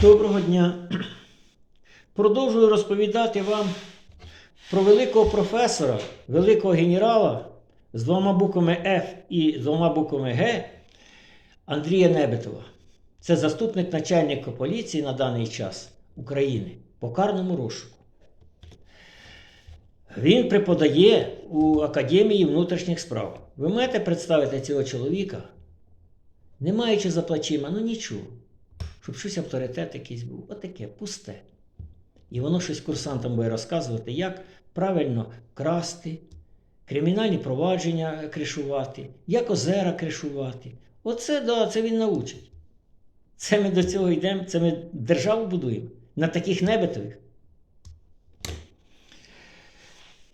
Доброго дня. Продовжую розповідати вам про великого професора, великого генерала з двома буквами Ф і двома буквами Г Андрія Небетова. Це заступник начальника поліції на даний час України по карному розшуку. Він преподає у Академії внутрішніх справ. Ви маєте представити цього чоловіка, не маючи за плечима, ну нічого щоб щось авторитет якийсь був. Отаке, пусте. І воно щось курсантам буде розказувати, як правильно красти, кримінальні провадження кришувати, як озера кришувати. Оце, да, це він научить. Це ми до цього йдемо, це ми державу будуємо на таких небетових.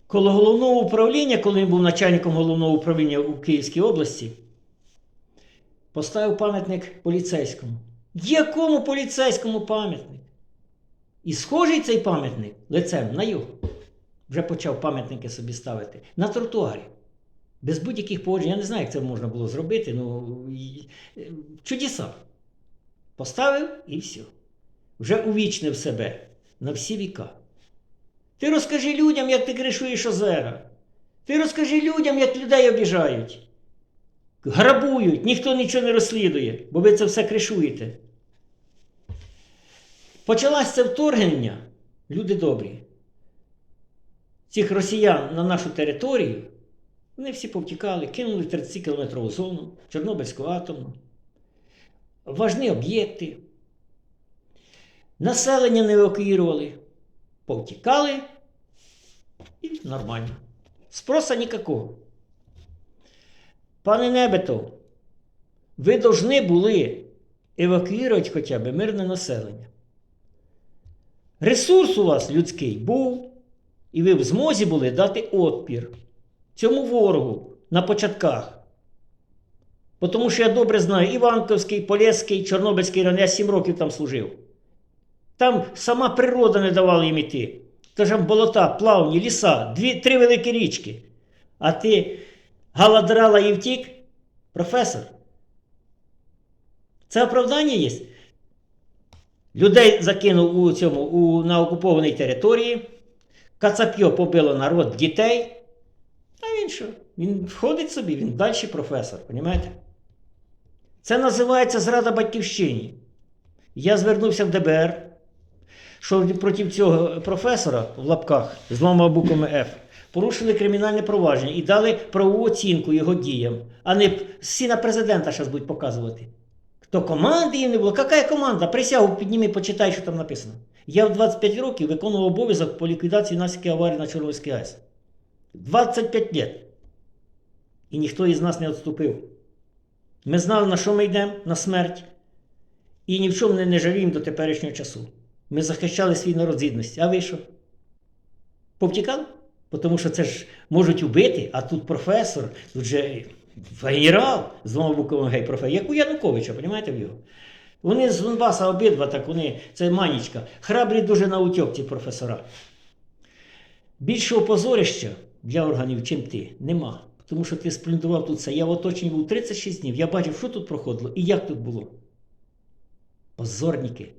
Коло головного управління, коли він був начальником головного управління у Київській області, поставив пам'ятник поліцейському. Якому поліцейському пам'ятник? І схожий цей пам'ятник лицем на його. Вже почав пам'ятники собі ставити на тротуарі. Без будь-яких погоджень. Я не знаю, як це можна було зробити. Ну, чудеса. Поставив і все. Вже увічнив себе на всі віка. Ти розкажи людям, як ти кришуєш озера. Ти розкажи людям, як людей обіжають. Грабують, ніхто нічого не розслідує, бо ви це все кришуєте. Почалось це вторгнення, люди добрі. Цих росіян на нашу територію, вони всі повтікали, кинули 30-кілометрову зону, Чорнобильську атомну. Важні об'єкти. Населення не евакуювали, повтікали і нормально. Спроса ніякого. Пане Небетов, ви повинні були евакуювати хоча б мирне населення. Ресурс у вас людський був, і ви в змозі були дати отпір цьому ворогу на початках. Тому що я добре знаю Іванковський, Полєський, Чорнобильський район, я 7 років там служив. Там сама природа не давала їм іти. Тож там болота, плавні, ліса, дві, три великі річки. А ти галадрала і втік? Професор. Це оправдання є? Людей закинув у цьому, у, на окупованій території. Кацапьо побило народ дітей. А він що? Він входить собі, він далі професор, розумієте? Це називається зрада батьківщині. Я звернувся в ДБР, що проти цього професора в лапках з двома буквами F порушили кримінальне провадження і дали правову оцінку його діям, а не всі на президента зараз будуть показувати. То команди їм не було. Яка команда? Присягу підніми, почитай, що там написано. Я в 25 років виконував обов'язок по ліквідації наслідків аварії на Чорнобильській АЕС. 25 років. І ніхто із нас не відступив. Ми знали, на що ми йдемо, на смерть. І ні в чому не, не жаліємо до теперішнього часу. Ми захищали свій народ з гідності. А ви що? Повтікали? Тому що це ж можуть убити, а тут професор, тут же генерал з двома буквами гей професор, як у Януковича, розумієте в його? Вони з Донбаса обидва, так вони, це манічка. Храбрі дуже на утьок ці професора. Більшого позорища для органів, чим ти, нема. Тому що ти сплюндував тут все. Я в оточенні був 36 днів. Я бачив, що тут проходило і як тут було. Позорники.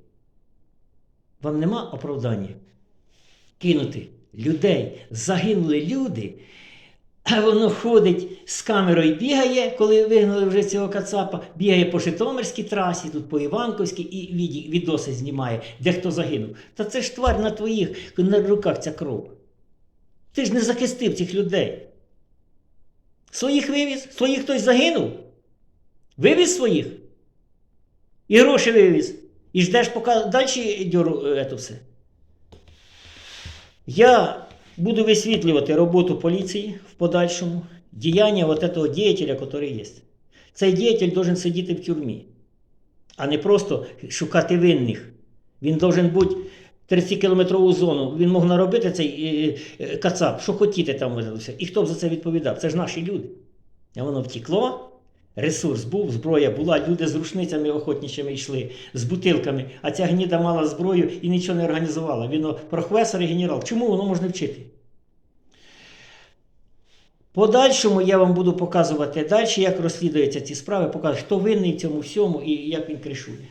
Вам нема оправдання кинути людей. Загинули люди, а воно ходить з камерою бігає, коли вигнали вже цього кацапа, бігає по Житомирській трасі, тут по Іванковській і відоси знімає, де хто загинув. Та це ж тварь на твоїх на руках ця кров. Ти ж не захистив цих людей. Своїх вивіз, своїх хтось загинув. Вивіз своїх. І гроші вивіз. І ждеш, поки далі дьору е, це все. Я буду висвітлювати роботу поліції в подальшому, діяння вот этого діятеля, який є. Цей діятель должен сидіти в тюрмі, а не просто шукати винних. Він должен бути 30-кілометрову зону. Він мог наробити цей е, е, кацап, що хотіти там. І хто б за це відповідав? Це ж наші люди. А воно втекло, ресурс був, зброя була, люди з рушницями охотничими йшли, з бутилками, а ця гніда мала зброю і нічого не організувала. Він професор і генерал. Чому воно можна вчити? Подальшому я вам буду показувати далі, як розслідуються ці справи, покажу, хто винний цьому всьому і як він кришує.